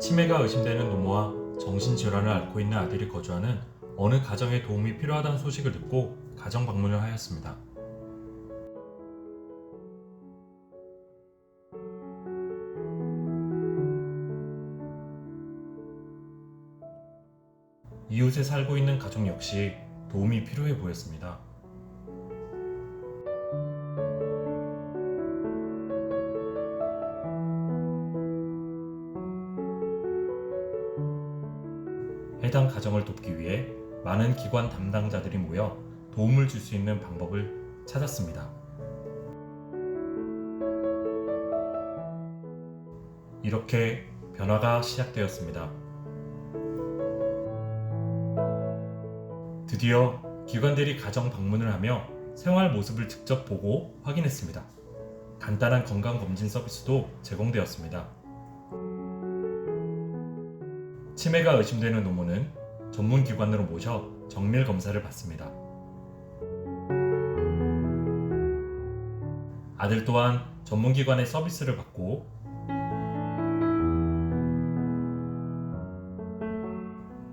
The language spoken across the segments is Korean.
치매가 의심되는 노모와 정신질환을 앓고 있는 아들이 거주하는 어느 가정에 도움이 필요하다는 소식을 듣고 가정 방문을 하였습니다. 이웃에 살고 있는 가족 역시 도움이 필요해 보였습니다. 해당 가정을 돕기 위해 많은 기관 담당자들이 모여 도움을 줄 수 있는 방법을 찾았습니다. 이렇게 변화가 시작되었습니다. 드디어 기관들이 가정 방문을 하며 생활 모습을 직접 보고 확인했습니다. 간단한 건강 검진 서비스도 제공되었습니다. 치매가 의심되는 노모는 전문 기관으로 모셔 정밀 검사를 받습니다. 아들 또한 전문 기관의 서비스를 받고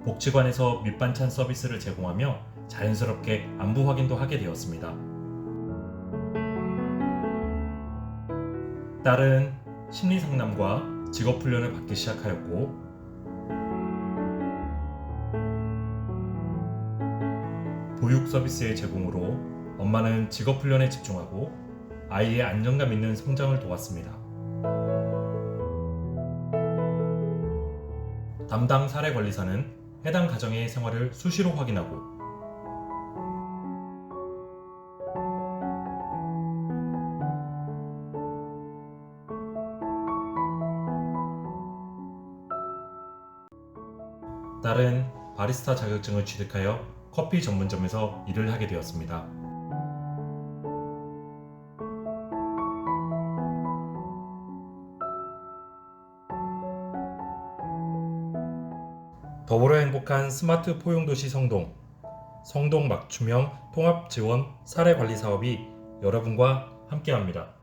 복지관에서 밑반찬 서비스를 제공하며 자연스럽게 안부 확인도 하게 되었습니다. 딸은 심리 상담과 직업 훈련을 받기 시작하였고 보육 서비스의 제공으로 엄마는 직업 훈련에 집중하고 아이의 안정감 있는 성장을 도왔습니다. 담당 사례 관리사는 해당 가정의 생활을 수시로 확인하고 딸은 바리스타 자격증을 취득하여 커피 전문점에서 일을 하게 되었습니다. 더불어 행복한 스마트 포용도시 성동, 성동 맞춤형 통합 지원 사례 관리 사업이 여러분과 함께합니다.